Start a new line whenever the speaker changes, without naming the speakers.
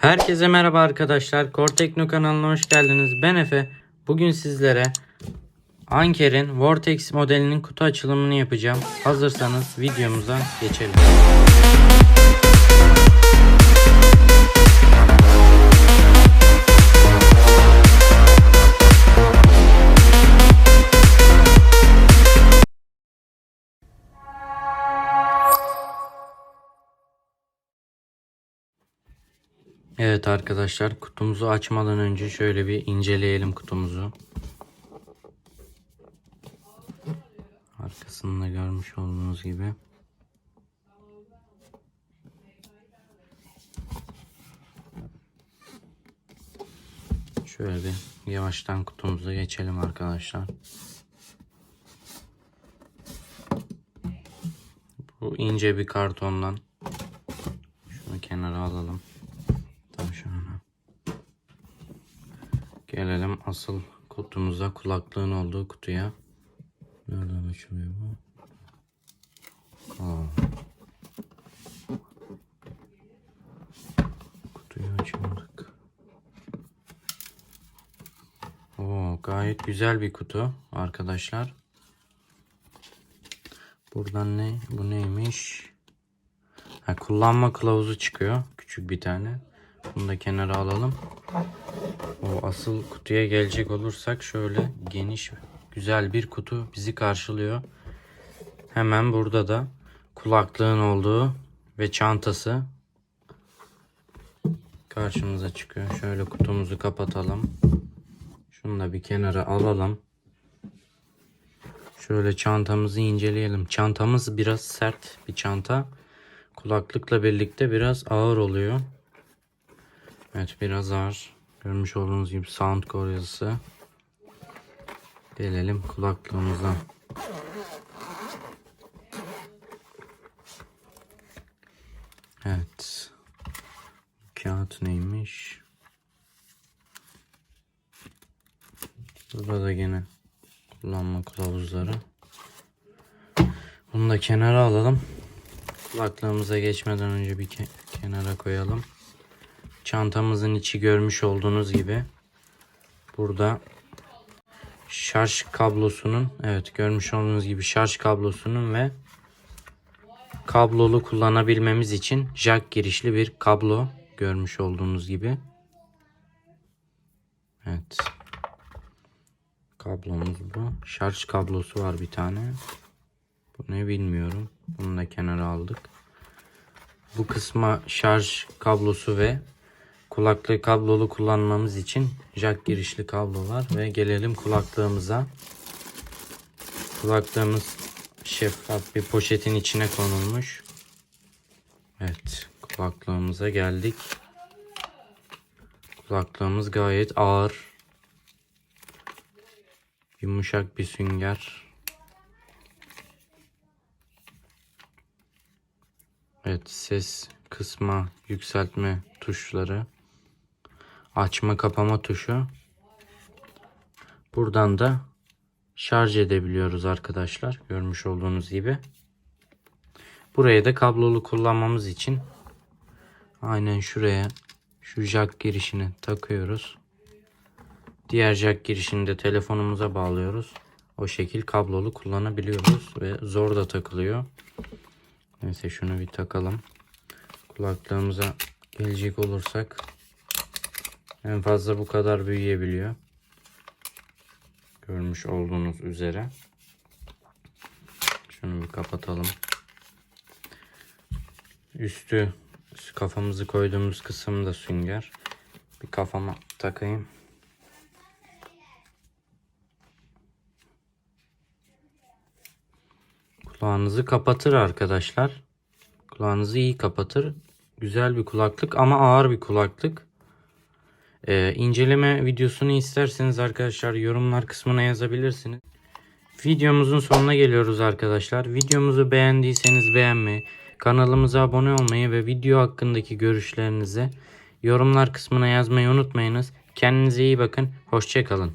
Herkese merhaba arkadaşlar. Core Tekno kanalına hoş geldiniz. Ben Efe. Bugün sizlere Anker'in Vortex modelinin kutu açılımını yapacağım. Hazırsanız videomuza geçelim. Evet arkadaşlar kutumuzu açmadan önce şöyle bir inceleyelim kutumuzu. Arkasında görmüş olduğunuz gibi. Şöyle bir yavaştan kutumuza geçelim arkadaşlar. Bu ince bir kartondan. Şunu kenara alalım. Tavşana. Gelelim asıl kutumuza kulaklığın olduğu kutuya. Nereden açılıyor bu? Aa. Kutuyu açamadık. Oo, gayet güzel bir kutu arkadaşlar. Buradan ne? Bu neymiş? Ha, kullanma kılavuzu çıkıyor. Küçük bir tane. Bunu da kenara alalım. O asıl kutuya gelecek olursak şöyle geniş güzel bir kutu bizi karşılıyor. Hemen burada da kulaklığın olduğu ve çantası karşımıza çıkıyor. Şöyle kutumuzu kapatalım. Şunu da bir kenara alalım. Şöyle çantamızı inceleyelim. Çantamız biraz sert bir çanta. Kulaklıkla birlikte biraz ağır oluyor. Evet biraz ağır. Görmüş olduğunuz gibi Soundcore yazısı. Gelelim kulaklığımıza. Evet. Kağıt neymiş? Burada gene kullanma kılavuzları. Bunu da kenara alalım. Kulaklığımıza geçmeden önce bir ke- kenara koyalım. Çantamızın içi görmüş olduğunuz gibi burada şarj kablosunun evet görmüş olduğunuz gibi şarj kablosunun ve kablolu kullanabilmemiz için jack girişli bir kablo görmüş olduğunuz gibi. Evet. Kablomuz bu. Şarj kablosu var bir tane. Bu ne bilmiyorum. Bunu da kenara aldık. Bu kısma şarj kablosu ve kulaklığı kablolu kullanmamız için jack girişli kablo var ve gelelim kulaklığımıza. Kulaklığımız şeffaf bir poşetin içine konulmuş. Evet, kulaklığımıza geldik. Kulaklığımız gayet ağır. Yumuşak bir sünger. Evet, ses kısma, yükseltme tuşları. Açma kapama tuşu. Buradan da şarj edebiliyoruz arkadaşlar. Görmüş olduğunuz gibi. Buraya da kablolu kullanmamız için aynen şuraya şu jack girişini takıyoruz. Diğer jack girişini de telefonumuza bağlıyoruz. O şekil kablolu kullanabiliyoruz ve zor da takılıyor. Neyse şunu bir takalım. Kulaklığımıza gelecek olursak en fazla bu kadar büyüyebiliyor. Görmüş olduğunuz üzere. Şunu bir kapatalım. Üstü kafamızı koyduğumuz kısım da sünger. Bir kafama takayım. Kulağınızı kapatır arkadaşlar. Kulağınızı iyi kapatır. Güzel bir kulaklık ama ağır bir kulaklık. Ee, inceleme videosunu isterseniz arkadaşlar yorumlar kısmına yazabilirsiniz. Videomuzun sonuna geliyoruz arkadaşlar. Videomuzu beğendiyseniz beğenmeyi, kanalımıza abone olmayı ve video hakkındaki görüşlerinizi yorumlar kısmına yazmayı unutmayınız. Kendinize iyi bakın. Hoşçakalın.